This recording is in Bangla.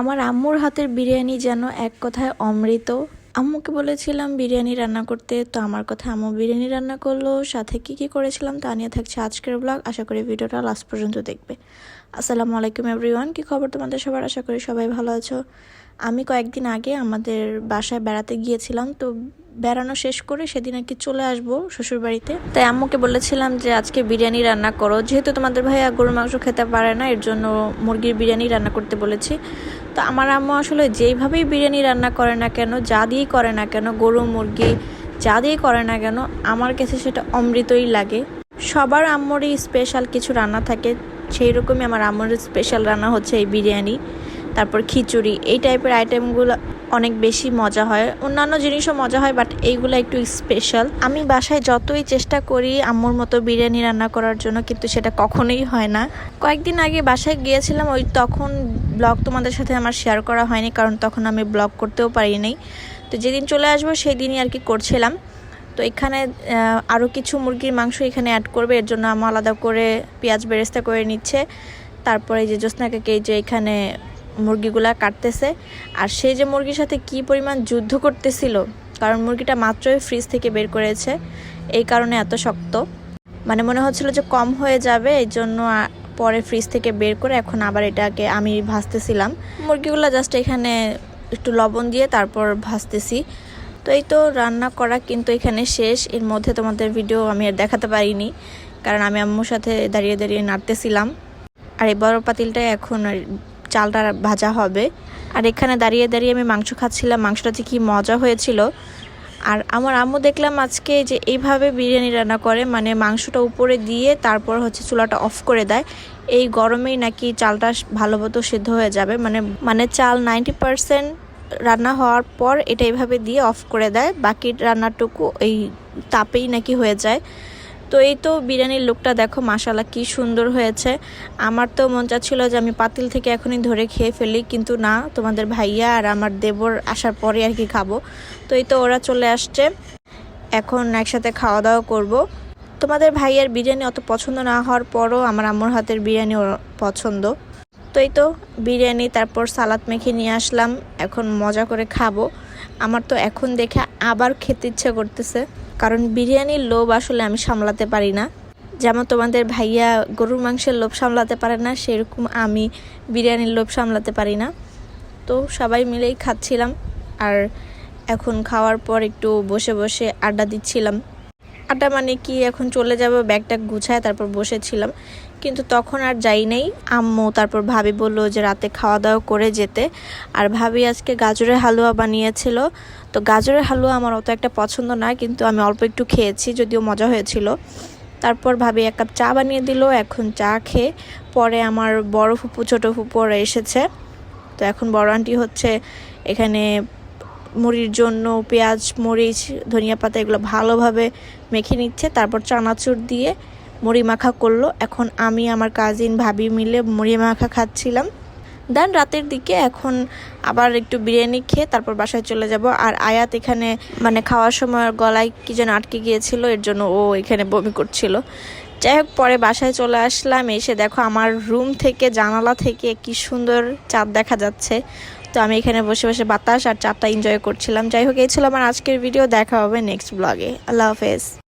আমার আম্মুর হাতের বিরিয়ানি যেন এক কথায় অমৃত। আম্মুকে বলেছিলাম, বিরিয়ানি রান্না করতে। তো আমার কথা, আম্মু, বিরিয়ানি রান্না করল, সাথে কি কি করেছিলাম তা নিয়ে থাকছে আজকের ব্লগ আশা করি ভিডিওটা লাস্ট পর্যন্ত দেখবে। আসসালামু আলাইকুম এভরিওয়ান কি খবর তোমাদের সবার? আশা করি সবাই ভালো আছো। আমি কয়েকদিন আগে আমাদের বাসায় বেড়াতে গিয়েছিলাম, তো বেড়ানো শেষ করে সেদিন আর কি চলে আসব শ্বশুর বাড়িতে তাই আম্মুকে বলেছিলাম যে, আজকে বিরিয়ানি রান্না করো। যেহেতু তোমাদের ভাইয়া গরুর মাংস খেতে পারে না, এর জন্য মুরগির বিরিয়ানি রান্না করতে বলেছি। তো আমার আম্মু আসলে যেইভাবেই বিরিয়ানি রান্না করে না কেন, যা দিয়েই করে না কেন, গরু, মুরগি, যা দিয়ে করে না কেন, আমার কাছে সেটা অমৃতই লাগে। সবার আম্মুরই স্পেশাল কিছু রান্না থাকে সেই রকমই আমার আম্মুর স্পেশাল রান্না হচ্ছে এই বিরিয়ানি, তারপর খিচুড়ি, এই টাইপের আইটেমগুলো অনেক বেশি মজা হয়। অন্যান্য জিনিসও মজা হয় বাট এইগুলো একটু স্পেশাল আমি বাসায় যতই চেষ্টা করি আম্মুর মতো বিরিয়ানি রান্না করার জন্য, কিন্তু সেটা কখনোই হয় না। কয়েকদিন আগে বাসায় গিয়েছিলাম, ওই তখন ব্লগ তোমাদের সাথে আমার শেয়ার করা হয়নি, কারণ তখন আমি ব্লগ করতেও পারিনি। তো যেদিন চলে আসব সেই দিনই আর কি করছিলাম। তো এখানে আরও কিছু মুরগির মাংস এখানে অ্যাড করবে, এর জন্য আমি আলাদা করে পেঁয়াজ বেরেস্তা করে নিচ্ছে। তারপরে যে জ্যোৎস্নাকে যে এখানে মুরগিগুলা কাটতেছে। আর সেই যে মুরগির সাথে কি পরিমাণ যুদ্ধ করতেছিল, কারণ মুরগিটা মাত্রই ফ্রিজ থেকে বের করেছে, এই কারণে এত শক্ত। মানে মনে হচ্ছিল যে কম হয়ে যাবে, এই জন্য পরে ফ্রিজ থেকে বের করে এখন আবার এটাকে আমি ভাজতেছিলাম। মুরগিগুলো জাস্ট এখানে একটু লবণ দিয়ে তারপর ভাজতেছি। তো এই তো রান্না করা কিন্তু এখানে শেষ। এর মধ্যে তোমাদের ভিডিও আমি আর দেখাতে পারিনি, কারণ আমি আম্মুর সাথে দাঁড়িয়ে দাঁড়িয়ে নাড়তেছিলাম। আর এই বড় পাতিলটা এখন চালটা ভাজা হবে। আর এখানে দাঁড়িয়ে দাঁড়িয়ে আমি মাংস খাচ্ছিলাম। মাংসটাতে কি মজা হয়েছিল। আর আমার আম্মু দেখলাম আজকে যে এইভাবে বিরিয়ানি রান্না করে মানে মাংসটা উপরে দিয়ে তারপর হচ্ছে চুলাটা অফ করে দেয়। এই গরমেই নাকি চালটা ভালো মতো সিদ্ধ হয়ে যাবে। মানে মানে চাল নাইনটি পারসেন্ট রান্না হওয়ার পর এটা এইভাবে দিয়ে অফ করে দেয়। বাকি রান্নাটুকু এই তাপেই নাকি হয়ে যায়। তো এই তো বিরিয়ানির লুকটা দেখো মাসালা কি সুন্দর হয়েছে। আমার তো মন চাচ্ছিল যে আমি পাতিল থেকে এখনই ধরে খেয়ে ফেলি, কিন্তু না, তোমাদের ভাইয়া আর আমার দেবর আসার পরে আর কি খাব। তো এই তো ওরা চলে আসছে, এখন একসাথে খাওয়া দাওয়া করব। তোমাদের ভাইয়ার বিরিয়ানি অত পছন্দ না হওয়ার পরও আমার আম্মুর হাতের বিরিয়ানি পছন্দ। তো এই তো বিরিয়ানি, তারপর সালাদ মেখে নিয়ে আসলাম, এখন মজা করে খাব। আমার তো এখন দেখে আবার খেতে ইচ্ছা করতেছে। কারণ বিরিয়ানির লোভ আসলে আমি সামলাতে পারি না। যেমন তোমাদের ভাইয়া গরুর মাংসের লোভ সামলাতে পারে না, সেরকম আমি বিরিয়ানির লোভ সামলাতে পারি না। তো সবাই মিলেই খাচ্ছিলাম। আর এখন খাওয়ার পর একটু বসে বসে আড্ডা দিচ্ছিলাম। আড্ডা মানে কি? এখন চলে যাব, ব্যাগটা গুছায় তারপর বসেছিলাম। কিন্তু তখন আর যাই নাই। আম্মু তারপর ভাবি বলল যে রাতে খাওয়া দাওয়া করে যেতে। আর ভাবি আজকে গাজরের হালুয়া বানিয়েছিল। তো গাজরের হালুয়া আমার অত একটা পছন্দ না, কিন্তু আমি অল্প একটু খেয়েছি, যদিও মজা হয়েছিল। তারপর ভাবি এক কাপ চা বানিয়ে দিল, এখন চা খেয়ে পরে আমার বড় ফুপু, ছোটো ফুপু ওরা এসেছে। তো এখন বড় আন্টি হচ্ছে এখানে মুড়ির জন্য পেঁয়াজ, মরিচ, ধনিয়া পাতা এগুলো ভালোভাবে মেখে নিচ্ছে, তারপর চানাচুর দিয়ে মুড়ি মাখা করল। এখন আমি আমার কাজিন ভাবি মিলে মুড়ি মাখা খাচ্ছিলাম। দেন রাতের দিকে এখন আবার একটু বিরিয়ানি খেয়ে তারপর বাসায় চলে যাব। আর আয়াত এখানে মানে খাওয়ার সময় গলায় কি যেন আটকে গিয়েছিল, এর জন্য ও এখানে বমি করছিল। যাই হোক, পরে বাসায় চলে আসলাম, এসে দেখো আমার রুম থেকে, জানালা থেকে কি সুন্দর চাঁদ দেখা যাচ্ছে। তো আমি এখানে বসে বসে বাতাস আর চাঁদটা এনজয় করছিলাম। যাই হোক, এই ছিল আমার আজকের ভিডিও দেখা হবে নেক্সট ব্লগে আল্লাহ হাফেজ।